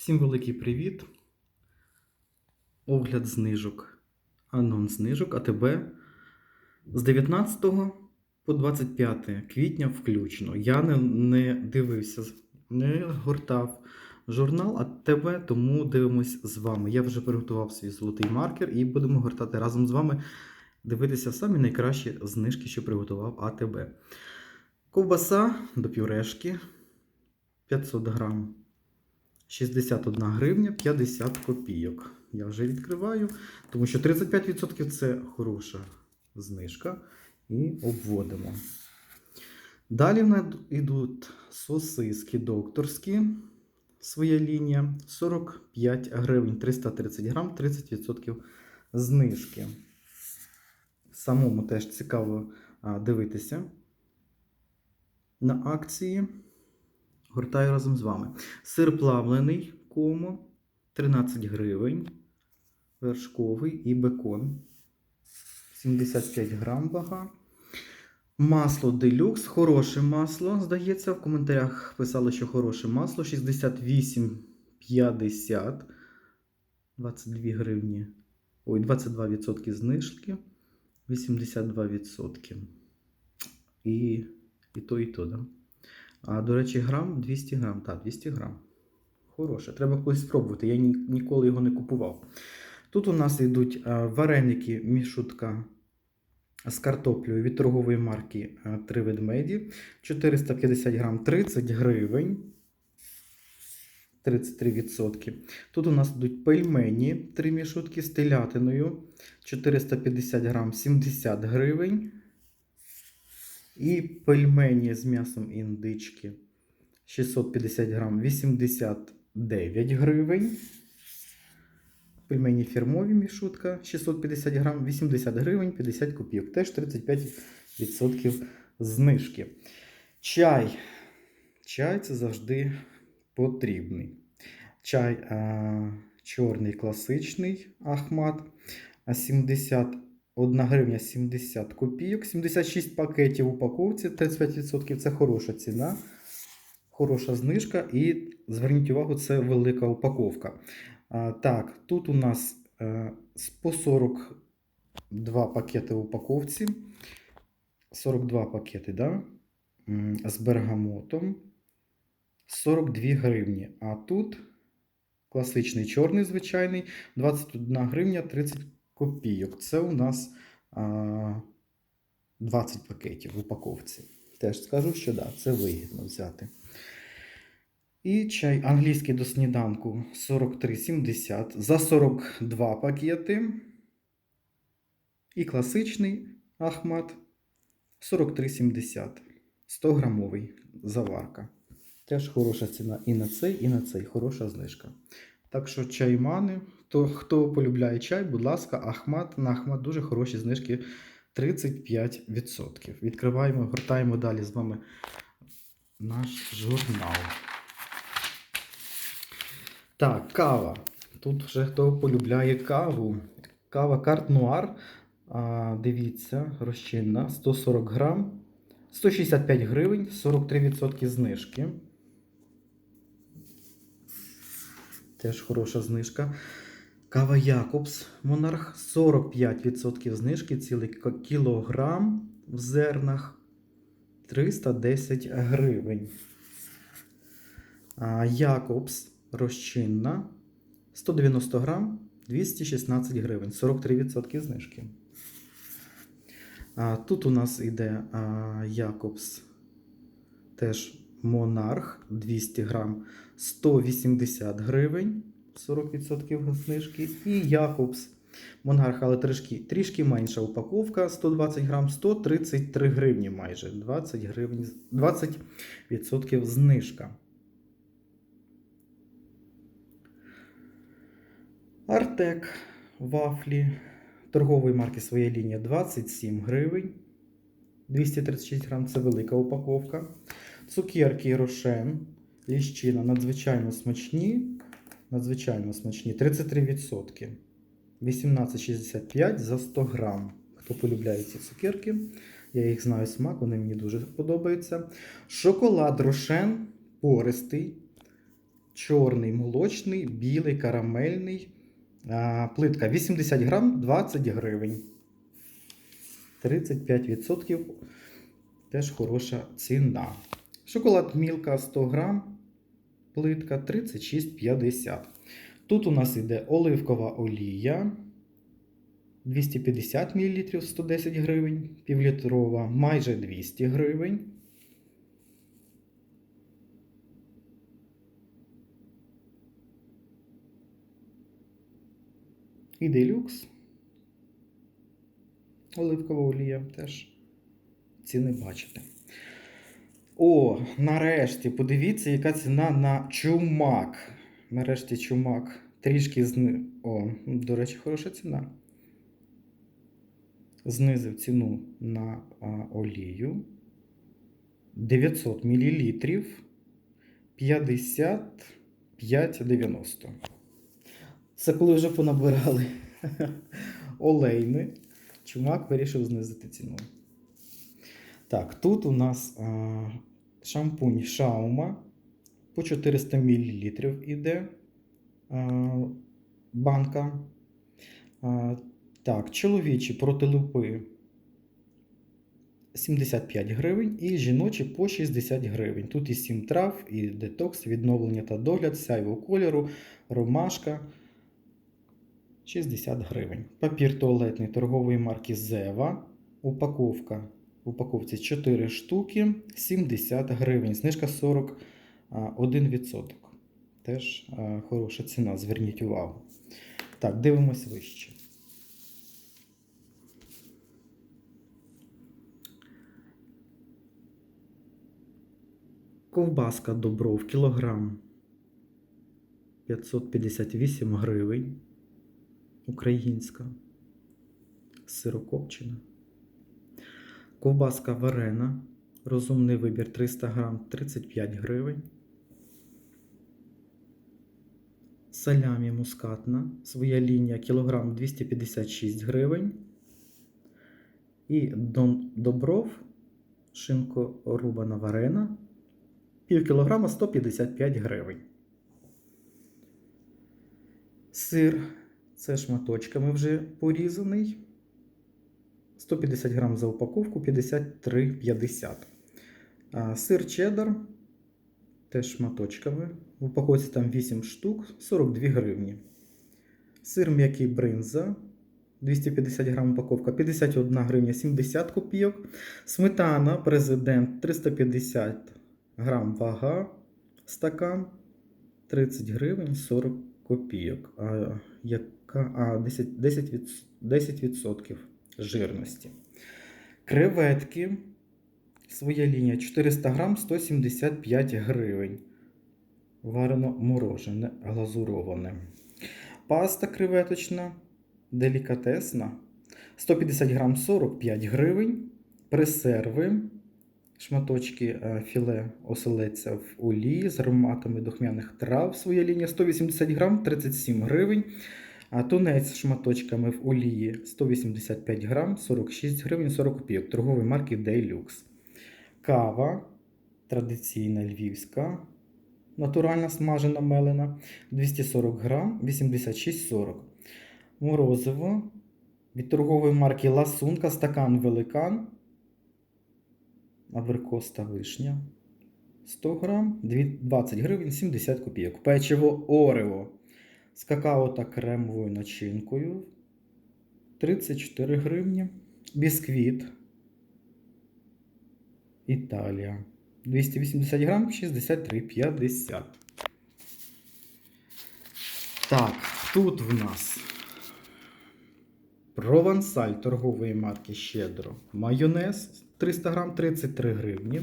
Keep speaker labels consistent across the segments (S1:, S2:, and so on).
S1: Всім великий привіт. Огляд знижок. Анонс знижок АТБ з 19 по 25 квітня включно. Я не, не дивився, не гортав журнал АТБ, тому дивимось з вами. Я вже приготував свій золотий маркер і будемо гортати разом з вами, дивитися самі найкращі знижки, що приготував АТБ. Ковбаса до пюрешки 500 грам. 61 гривня 50 копійок. Я вже відкриваю, тому що 35% це хороша знижка. І обводимо. Далі в нас йдуть сосиски докторські. Своя лінія 45 гривень 330 грам, 30% знижки. Самому теж цікаво дивитися на акції. Гортаю разом з вами. Сир плавлений комо 13 гривень. Вершковий і бекон. 75 грам вага. Масло делюкс. Хороше масло, здається. В коментарях писали, що хороше масло. 68,50. 22 гривні. Ой, 22% знижки. 82%. І, і то, і то, да? А, до речі, грам 200 грам. Так, 200 грам. Хороше. Треба колись спробувати. Я ні, ніколи його не купував. Тут у нас йдуть а, вареники мішутка з картоплею від торгової марки а, Три ведмеді. 450 грам 30 гривень. 33%. Тут у нас йдуть пельмені, три мішутки з телятиною. 450 грам 70 гривень. І пельмені з м'ясом індички 650 грам 89 гривень. Пельмені фірмові мішутка 650 грам 80 гривень 50 копійок. Теж 35% знижки. Чай. Чай це завжди потрібний. Чай а, чорний класичний Ахмат. А 70 1 гривня 70 копійок, 76 пакетів в упаковці, 35% це хороша ціна, хороша знижка. І зверніть увагу, це велика упаковка. А, так, тут у нас е, по 42 пакети в упаковці. 42 пакети, да? З бергамотом. 42 гривні. А тут класичний чорний звичайний 21 гривня 30 копійок. Це у нас а, 20 пакетів в упаковці. Теж скажу, що да, це вигідно взяти. І чай англійський до сніданку 43,70 за 42 пакети. І класичний Ахмат 43,70. 100 грамовий заварка. Теж хороша ціна і на цей, і на цей. Хороша знижка. Так що чаймани, то хто полюбляє чай, будь ласка, Ахмат на Ахмат дуже хороші знижки 35%. Відкриваємо, гортаємо далі з вами наш журнал. Так, кава. Тут вже хто полюбляє каву. Кава карт Нуар. Дивіться, розчинна 140 грам, 165 гривень, 43% знижки. Теж хороша знижка. Кава Якобс Монарх 45% знижки, цілий кілограм в зернах 310 гривень. Якобс розчинна 190 грам 216 гривень, 43% знижки. Тут у нас йде Якобс теж Монарх 200 грам 180 гривень, 40% знижки. І Якобс Монарх, але трішки, трішки менша упаковка 120 грам 133 гривні майже 20 гривень, 20% знижка. Артек вафлі торгової марки своя лінія 27 гривень. 236 грам це велика упаковка. Цукерки Рошен. Ліщина надзвичайно смачні. Надзвичайно смачні. 33%. 18,65 за 100 грам. Хто полюбляє ці цукерки, я їх знаю смак, вони мені дуже подобаються. Шоколад Рошен пористий. чорний молочний, білий, карамельний. Плитка 80 грам 20 гривень. 35% теж хороша ціна. Шоколад Мілка 100 грам, плитка 36,50. Тут у нас іде оливкова олія 250 мл 110 гривень, півлітрова майже 200 гривень. І делюкс. Оливкова олія теж ціни бачите. О, нарешті, подивіться, яка ціна на чумак. Нарешті чумак. Трішки зни... О, до речі, хороша ціна. Знизив ціну на а, олію. 900 мл 55,90. Це коли вже понабирали олейни. Чумак вирішив знизити ціну. Так, тут у нас а, шампунь Шаума по 400 мл іде банка. Так, чоловічі проти лупи 75 гривень і жіночі по 60 гривень. Тут і 7 трав, і детокс, відновлення та догляд, сяйво кольору, ромашка 60 гривень. Папір туалетний торгової марки Зева. Упаковка. В упаковці 4 штуки 70 гривень. Знижка 41%. Теж хороша ціна, зверніть увагу. Так, дивимось вище. Ковбаска Добров кілограм 558 гривень. Українська. Сирокопчена. Ковбаска варена. Розумний вибір 300 грам 35 гривень. Салямі мускатна. Своя лінія кілограм 256 гривень. І Дон Добров. Шинко рубана варена. Пів кілограма 155 гривень. Сир. Це шматочками вже порізаний. 150 грам за упаковку 53,50. Сир чеддер теж шматочками. В упаковці там 8 штук, 42 гривні. Сир м'який бринза 250 грам упаковка, 51 гривня 70 копійок. Сметана президент 350 грам вага. Стакан 30 гривень 40 копійок. А, яка, а 10%, 10%, 10% жирності. Креветки. Своя лінія 400 грам 175 гривень. Варено морожене, глазуроване. Паста креветочна, делікатесна. 150 грам 45 гривень. Пресерви. Шматочки е, філе оселедця в олії з ароматами духмяних трав. Своя лінія 180 грам 37 гривень. А тунець з шматочками в олії 185 грам 46 гривень 40 копійок. Торгової марки Deluxe. Кава традиційна львівська, натуральна смажена мелена 240 грам 86,40. Морозиво від торгової марки Ласунка, стакан великан. Абрикос та вишня 100 грам 20 гривень 70 копійок. Печиво Орео з какао та кремовою начинкою 34 гривні. Бісквіт Італія 280 грам 63,50. Так, тут в нас провансаль торгової марки Щедро. Майонез 300 грам 33 гривні.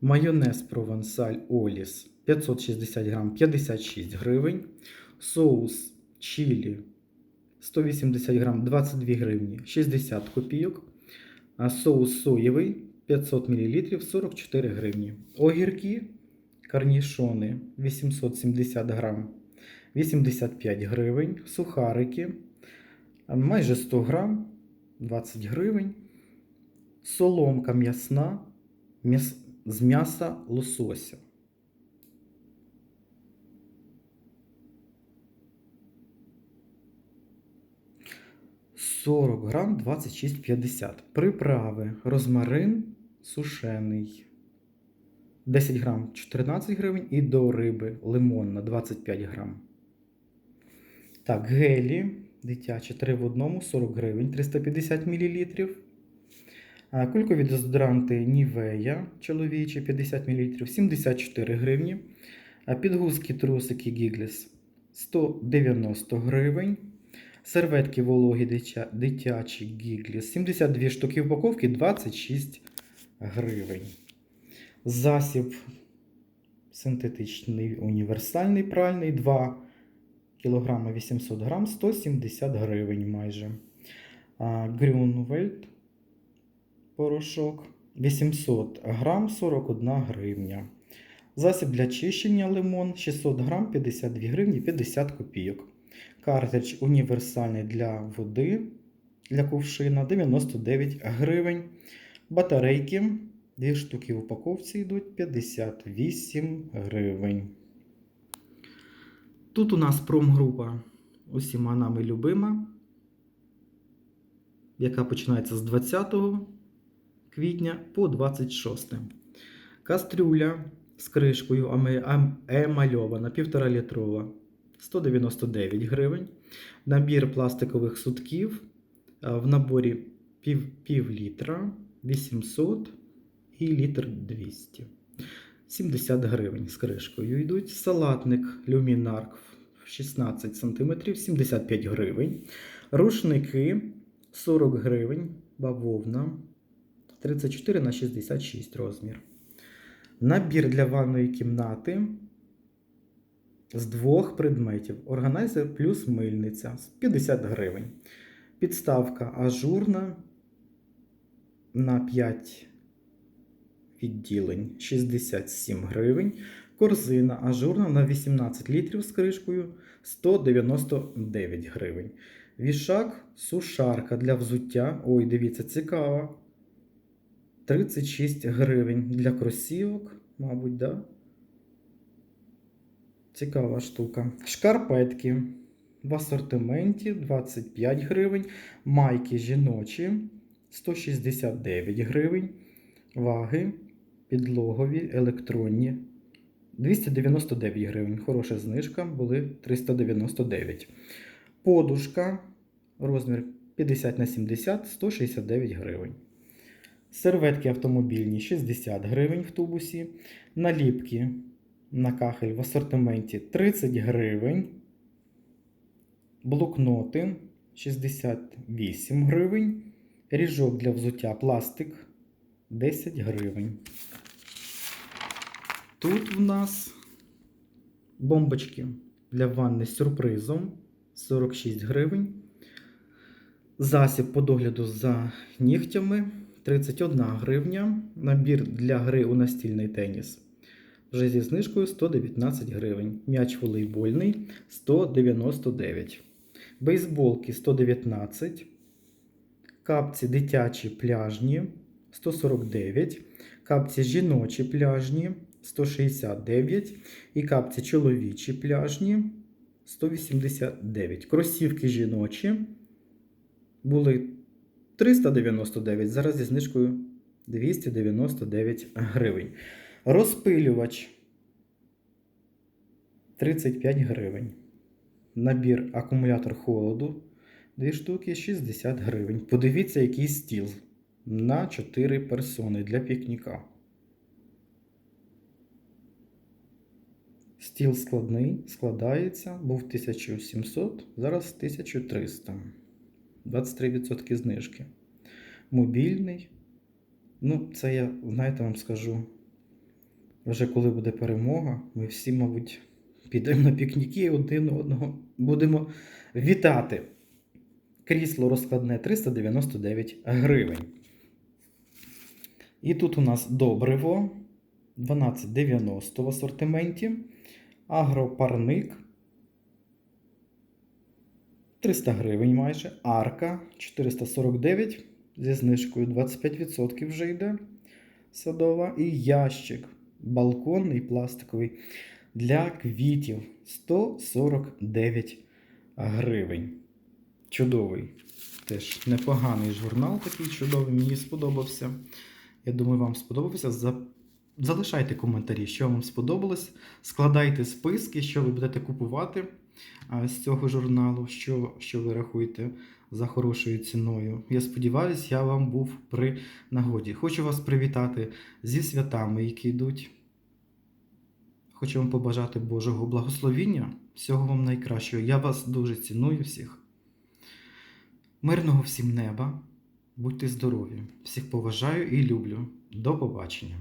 S1: Майонез провансаль Оліс 560 грам 56 гривень. Соус чилі 180 грам 22 гривні 60 копійок. Соус соєвий 500 мл 44 гривні. Огірки карнішони 870 грам 85 гривень. Сухарики майже 100 грам 20 гривень. Соломка м'ясна м'яс- з м'яса лосося 40 грам 26,50. Приправи. Розмарин сушений. 10 грам 14 гривень. І до риби лимонна 25 грам. Так, гелі дитячі 3 в одному 40 гривень 350 мл. Кулькові дезодоранти Нівея чоловічі 50 мл 74 гривні. Підгузки трусики Гігліс 190 гривень. Серветки вологі дитя- дитячі Гігліс 72 штуки упаковки 26 гривень. Засіб синтетичний універсальний пральний 2 кг 800 грам 170 гривень майже. Грюнвельд порошок 800 грам 41 гривня. Засіб для чищення лимон 600 грам 52 гривні 50 копійок. Картридж універсальний для води для кувшина 99 гривень. Батарейки 2 штуки в упаковці йдуть 58 гривень. Тут у нас промгрупа усіма нами любима, яка починається з 20 квітня по 26. Кастрюля з кришкою ам- емальована 1,5 літрова 199 гривень. Набір пластикових сутків в наборі пів, пів літра 800 і літр 200. 70 гривень з кришкою йдуть. Салатник люмінарк 16 см 75 гривень. Рушники 40 гривень. Бавовна 34 на 66 розмір. Набір для ванної кімнати з двох предметів. Органайзер плюс мильниця з 50 гривень. Підставка ажурна на 5 відділень 67 гривень. Корзина ажурна на 18 літрів з кришкою 199 гривень. Вішак сушарка для взуття. Ой, дивіться, цікава. 36 гривень для кросівок, мабуть, да? Цікава штука. Шкарпетки в асортименті 25 гривень. Майки жіночі 169 гривень. Ваги підлогові електронні 299 гривень. Хороша знижка, були 399. Подушка розмір 50 на 70 169 гривень. Серветки автомобільні 60 гривень в тубусі. Наліпки на кахель в асортименті 30 гривень. Блокноти 68 гривень. Ріжок для взуття пластик 10 гривень. Тут в нас бомбочки для ванни з сюрпризом 46 гривень. Засіб по догляду за нігтями 31 гривня. Набір для гри у настільний теніс. Вже зі знижкою 119 гривень. М'яч волейбольний 199. Бейсболки 119. Капці дитячі пляжні 149. Капці жіночі пляжні 169. І капці чоловічі пляжні 189. Кросівки жіночі були 399. Зараз зі знижкою 299 гривень. Розпилювач 35 гривень. Набір акумулятор холоду 2 штуки 60 гривень. Подивіться, який стіл на 4 персони для пікніка. Стіл складний, складається, був 1700, зараз 1300. 23% знижки. Мобільний. Ну, це я, знаєте, вам скажу. Вже коли буде перемога, ми всі, мабуть, підемо на пікніки один одного будемо вітати. Крісло розкладне 399 гривень. І тут у нас добриво 12,90 в асортименті. Агропарник 300 гривень майже. Арка 449 зі знижкою 25% вже йде садова. І ящик балконний пластиковий для квітів 149 гривень. Чудовий Теж непоганий журнал, такий чудовий, мені сподобався. Я думаю, вам сподобався. Залишайте коментарі, що вам сподобалось. Складайте списки, що ви будете купувати з цього журналу, що, що ви рахуєте за хорошою ціною. Я сподіваюся, я вам був при нагоді. Хочу вас привітати зі святами, які йдуть. Хочу вам побажати Божого благословіння, всього вам найкращого. Я вас дуже ціную всіх. Мирного всім неба. Будьте здорові! Всіх поважаю і люблю. До побачення!